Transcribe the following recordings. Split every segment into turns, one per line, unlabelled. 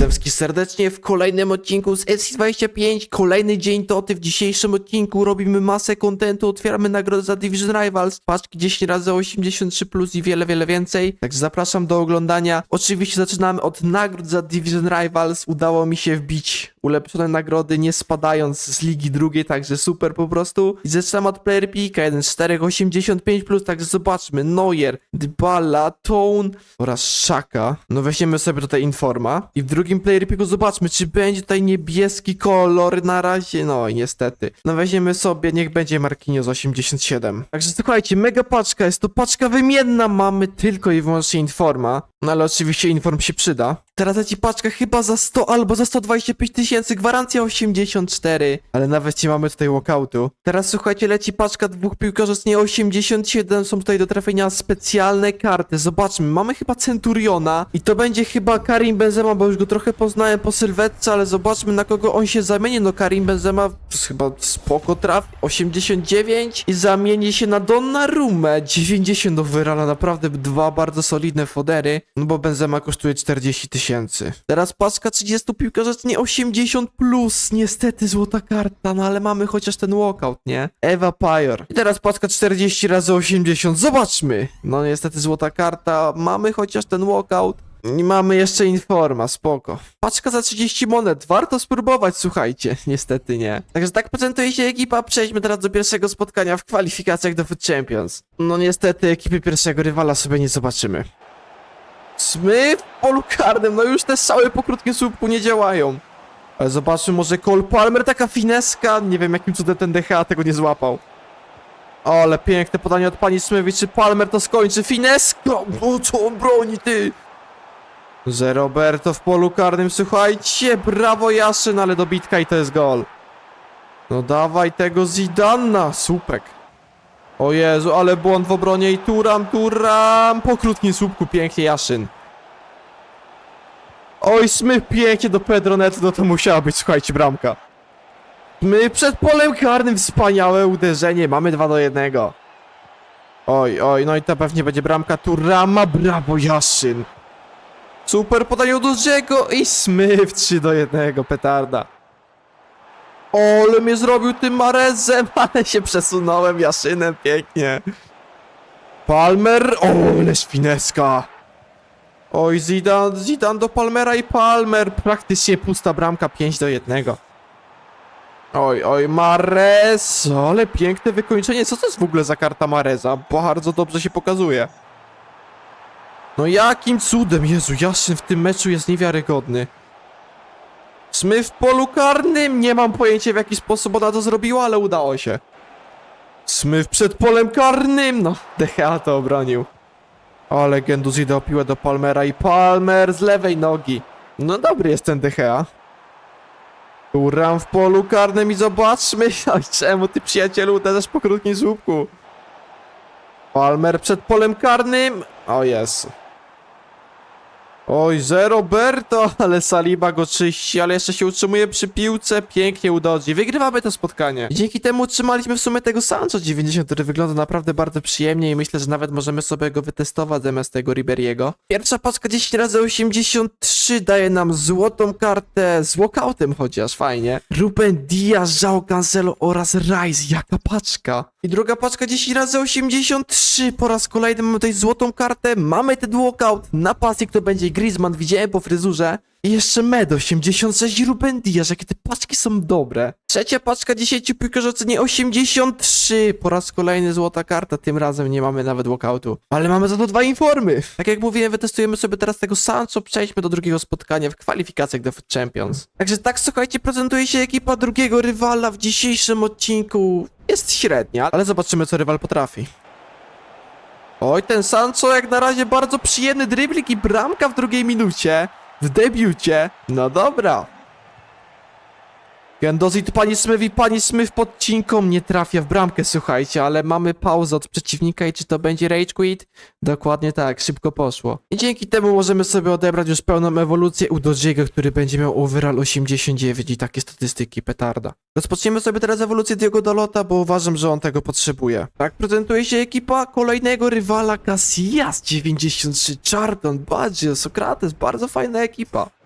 Witam wszystkich serdecznie w kolejnym odcinku z FC25. Kolejny dzień toty. W dzisiejszym odcinku robimy masę kontentu, otwieramy nagrodę za Division Rivals, paczki 10 razy 83 plus i wiele, wiele więcej. Także zapraszam do oglądania. Oczywiście zaczynamy od nagród za Division Rivals. Udało mi się wbić ulepszone nagrody, nie spadając z ligi drugiej, także super po prostu. I zaczynam od Player Pika 1 4 85 plus, także zobaczmy. Neuer, Dybala, Tone oraz Szaka. No weźmiemy sobie tutaj Informa. I w drugim Player Piku zobaczmy, czy będzie tutaj niebieski kolor na razie. No niestety. No weźmiemy sobie, niech będzie Marquinhos 87. Także słuchajcie, mega paczka, jest to paczka wymienna, mamy tylko i wyłącznie Informa. No ale oczywiście Inform się przyda. Teraz leci paczka chyba za 100 albo za 125 tysięcy, gwarancja 84. Ale nawet nie mamy tutaj walkoutu. Teraz słuchajcie, leci paczka dwóch piłkarzy z nie 87, są tutaj do trafienia specjalne karty. Zobaczmy, mamy chyba Centuriona i to będzie chyba Karim Benzema, bo już go trochę poznałem po sylwetce, ale zobaczmy na kogo on się zamieni. No Karim Benzema chyba spoko traf, 89 i zamieni się na Donnarumę, 90 do Wyrala, naprawdę dwa bardzo solidne fodery, no bo Benzema kosztuje 40 tysięcy. Teraz paczka 30 piłkarzy nie 80 plus, niestety złota karta, no ale mamy chociaż ten walkout, nie? Eva Pajor. I teraz paczka 40 razy 80, zobaczmy. No niestety złota karta, mamy chociaż ten walkout. I mamy jeszcze informa, spoko. Paczka za 30 monet, warto spróbować, słuchajcie. Niestety nie. Także tak prezentuje się ekipa, przejdźmy teraz do pierwszego spotkania w kwalifikacjach do Food Champions. No niestety ekipy pierwszego rywala sobie nie zobaczymy. Smith w polu karnym, no już te strzały po krótkim słupku nie działają. Ale zobaczmy, może Cole Palmer, taka fineska, nie wiem jakim cudem ten DH tego nie złapał. O, ale piękne podanie od pani Smywi, czy Palmer to skończy? Fineska! O, co on broni, ty? Że Roberto w polu karnym, słuchajcie, brawo Jaszyn, ale dobitka i to jest gol. No dawaj tego Zidana, słupek. O Jezu, ale błąd w obronie i Turam, Turam, po krótkim słupku pięknie Jaszyn. Oj, Smyk pięknie do Pedro Neto, no to musiała być, słuchajcie, bramka. My przed polem karnym, wspaniałe uderzenie, mamy 2 do 1. Oj, oj, no i to pewnie będzie bramka Turama, brawo Jaszyn. Super podanie do Dzego i Smyk 3 do 1, petarda. Ole mnie zrobił tym Marezem, ale się przesunąłem Jaszynem, pięknie. Palmer, o, ale szpineska. Oj, Zidane, Zidane do Palmera i Palmer, praktycznie pusta bramka, 5 do 1. Oj, oj, Marez, ale piękne wykończenie, co to jest w ogóle za karta Mareza? Bardzo dobrze się pokazuje. No jakim cudem, Jezu, Jaszyn w tym meczu jest niewiarygodny. Smyk w polu karnym, nie mam pojęcia w jaki sposób ona to zrobiła, ale udało się. Smyk przed polem karnym, no, DHA to obronił. Ale Genduzi dał piłę do Palmera i Palmer z lewej nogi. No dobry jest ten DHA. Turam w polu karnym i zobaczmy, oj, czemu ty przyjacielu uderzasz po krótkim słupku. Palmer przed polem karnym, o Jezu. Oj, że Roberto, ale Saliba go czyści, ale jeszcze się utrzymuje przy piłce, pięknie udodzi. Wygrywamy to spotkanie. Dzięki temu utrzymaliśmy w sumie tego Sancho 90, który wygląda naprawdę bardzo przyjemnie i myślę, że nawet możemy sobie go wytestować zamiast tego Riberiego. Pierwsza paczka 10 razy 83 daje nam złotą kartę z walkoutem chociaż, fajnie. Ruben Diaz, João Cancelo oraz Rice, jaka paczka. I druga paczka 10 razy 83 po raz kolejny mamy tutaj złotą kartę, mamy ten walkout, na pasji to będzie Griezmann, widziałem po fryzurze. I jeszcze Med 86 i Ruben Diaz, jakie te paczki są dobre. Trzecia paczka 10 piłkarzy o cenie 83. Po raz kolejny złota karta, tym razem nie mamy nawet walkoutu. Ale mamy za to dwa informy. Tak jak mówiłem, wytestujemy sobie teraz tego Sancho, przejdźmy do drugiego spotkania w kwalifikacjach do Champions. Także tak, słuchajcie, prezentuje się ekipa drugiego rywala w dzisiejszym odcinku. Jest średnia, ale zobaczymy co rywal potrafi. Oj, ten Sancho jak na razie bardzo przyjemny driblik i bramka w drugiej minucie. W debiucie. No dobra. Gendozit, pani Smyw i pani Smyw pod cinką nie trafia w bramkę, słuchajcie, ale mamy pauzę od przeciwnika i czy to będzie rage quit? Dokładnie tak, szybko poszło. I dzięki temu możemy sobie odebrać już pełną ewolucję u Dojiego, który będzie miał overall 89 i takie statystyki, petarda. Rozpoczniemy sobie teraz ewolucję Diego Dalota, bo uważam, że on tego potrzebuje. Tak prezentuje się ekipa kolejnego rywala Casillas 93, Charlton, Baggio, Sokrates, bardzo fajna ekipa.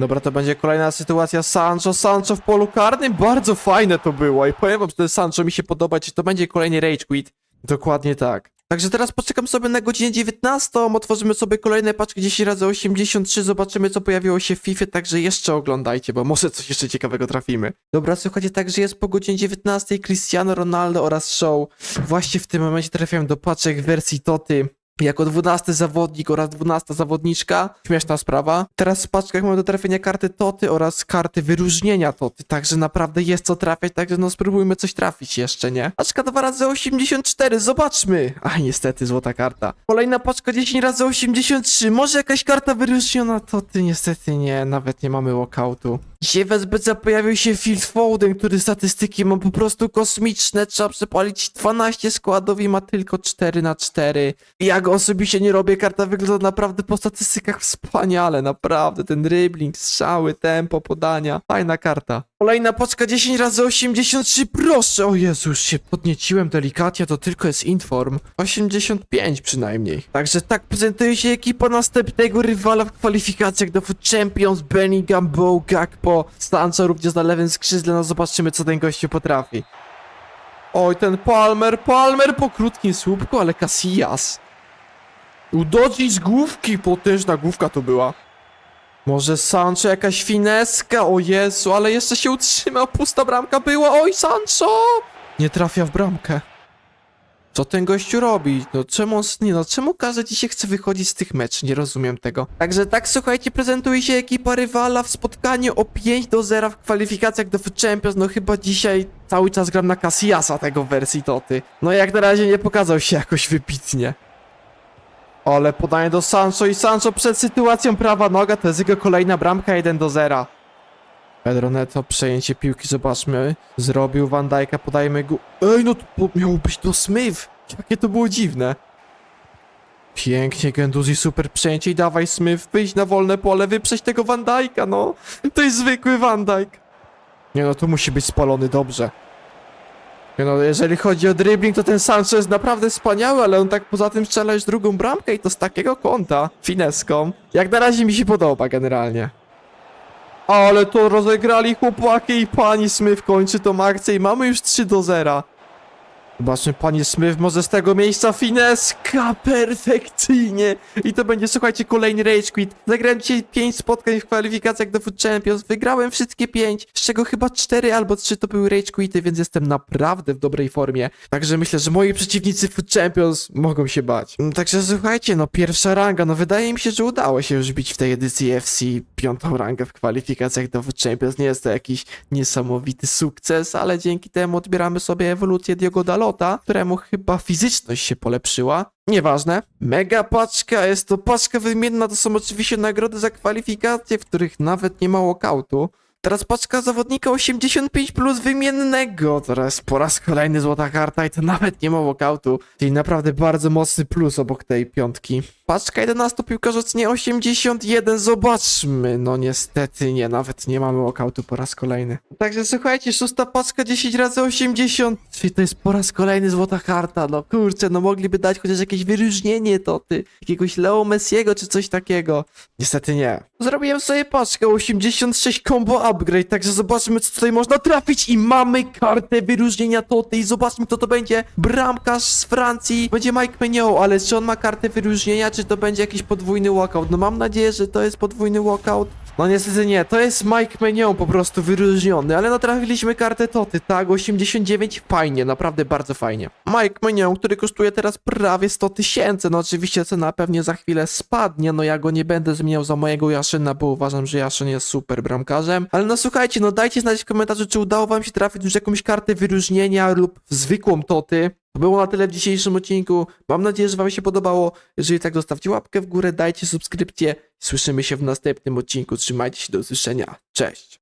Dobra, to będzie kolejna sytuacja Sancho, Sancho w polu karnym, bardzo fajne to było i powiem wam, że ten Sancho mi się podoba, czy to będzie kolejny Rage Quit. Dokładnie tak. Także teraz poczekam sobie na godzinę 19, otworzymy sobie kolejne paczki 10 razy 83, zobaczymy co pojawiło się w FIFA, także jeszcze oglądajcie, bo może coś jeszcze ciekawego trafimy. Dobra, słuchajcie, także jest po godzinie 19 Cristiano Ronaldo oraz Show. Właśnie w tym momencie trafiałem do paczek wersji Toty. Jako 12 zawodnik oraz 12 zawodniczka. Śmieszna sprawa. Teraz w paczkach mamy do trafienia karty Toty oraz karty wyróżnienia Toty. Także naprawdę jest co trafiać, także no spróbujmy coś trafić jeszcze, nie? Paczka 2 razy 84, zobaczmy! Aj, niestety, złota karta. Kolejna paczka 10 razy 83, może jakaś karta wyróżniona Toty? Niestety nie, nawet nie mamy walkoutu. Dzisiaj w SBC pojawił się Phil Foden, który statystyki ma po prostu kosmiczne. Trzeba przepalić 12 składów i ma tylko 4 na 4. Ja go osobiście nie robię, karta wygląda naprawdę po statystykach wspaniale, naprawdę. Ten dribbling, strzały, tempo, podania. Fajna karta. Kolejna paczka 10 razy 83, proszę! O Jezu, już się podnieciłem delikatnie, to tylko jest inform. 85 przynajmniej. Także tak prezentuje się ekipa następnego rywala w kwalifikacjach do Food Champions, Benny Gambo, Gakpo, Stanco również na lewym skrzydle, no zobaczymy co ten gościu potrafi. Oj, ten Palmer, Palmer po krótkim słupku, ale Casillas. Udodzić główki, potężna główka to była. Może Sancho jakaś fineska? O Jezu, ale jeszcze się utrzymał, pusta bramka była. Oj, Sancho! Nie trafia w bramkę. Co ten gościu robi? No czemu, on- nie no, czemu każdy dzisiaj chce wychodzić z tych meczów? Nie rozumiem tego. Także tak, słuchajcie, prezentuje się ekipa rywala w spotkaniu o 5 do 0 w kwalifikacjach do Food Champions. No chyba dzisiaj cały czas gram na Casillasa tego wersji Toty. No jak na razie nie pokazał się jakoś wybitnie. Ale podanie do Sancho i Sancho przed sytuacją prawa noga, to jest jego kolejna bramka 1 do 0. Pedro Neto, przejęcie piłki, zobaczmy. Zrobił Van Dijk'a, podajmy go. Ej, no to miało być to Smith. Jakie to było dziwne. Pięknie, Genduzi, super przejęcie i dawaj Smith, wyjść na wolne pole, wyprzeć tego Van Dijk'a, no. To jest zwykły Van Dijk. Nie no, tu musi być spalony dobrze. Nie no, jeżeli chodzi o dribbling, to ten Sancho jest naprawdę wspaniały, ale on tak poza tym strzela już drugą bramkę i to z takiego kąta, fineską. Jak na razie mi się podoba generalnie. Ale to rozegrali chłopaki i pani Smith kończy tą akcję i mamy już 3 do 0. Zobaczmy, pani Smith może z tego miejsca fineska perfekcyjnie. I to będzie, słuchajcie, kolejny Rage Quit. Zagrałem dzisiaj 5 spotkań w kwalifikacjach do Food Champions. Wygrałem wszystkie 5, z czego chyba 4 albo 3 to były Rage Quity, więc jestem naprawdę w dobrej formie. Także myślę, że moi przeciwnicy Food Champions mogą się bać. Mm, Także słuchajcie, no pierwsza ranga, no wydaje mi się, że udało się już bić w tej edycji FC piątą rangę w kwalifikacjach do Food Champions. Nie jest to jakiś niesamowity sukces, ale dzięki temu odbieramy sobie ewolucję Diogo Dalota, któremu chyba fizyczność się polepszyła. Nieważne. Mega paczka, jest to paczka wymienna, to są oczywiście nagrody za kwalifikacje, w których nawet nie ma walkoutu. Teraz paczka zawodnika 85 plus wymiennego. Teraz po raz kolejny złota karta i to nawet nie ma walkoutu. Czyli naprawdę bardzo mocny plus obok tej piątki. Paczka 11 piłkarz ocenie 81. Zobaczmy. No niestety nie, nawet nie mamy walkoutu po raz kolejny. Także słuchajcie, szósta paczka 10 razy 80. Czyli to jest po raz kolejny złota karta. No kurczę, no mogliby dać chociaż jakieś wyróżnienie to ty. Jakiegoś Leo Messiego czy coś takiego. Niestety nie. Zrobiłem sobie paczkę 86 combo upgrade, także zobaczmy co tutaj można trafić i mamy kartę wyróżnienia Toty i zobaczmy kto to będzie. Bramkarz z Francji, będzie Mike Mignon, ale czy on ma kartę wyróżnienia, czy to będzie jakiś podwójny walkout? No mam nadzieję, że to jest podwójny walkout. No niestety nie, to jest Mike Mignon po prostu wyróżniony, ale no trafiliśmy kartę Toty, tak, 89, fajnie, naprawdę bardzo fajnie. Mike Mignon, który kosztuje teraz prawie 100 tysięcy, no oczywiście cena pewnie za chwilę spadnie, no ja go nie będę zmieniał za mojego Jaszyna, bo uważam, że Jaszyn jest super bramkarzem, ale no słuchajcie, no dajcie znać w komentarzu, czy udało wam się trafić już jakąś kartę wyróżnienia lub zwykłą Toty. To było na tyle w dzisiejszym odcinku. Mam nadzieję, że Wam się podobało. Jeżeli tak, zostawcie łapkę w górę, dajcie subskrypcję. Słyszymy się w następnym odcinku. Trzymajcie się, do usłyszenia. Cześć!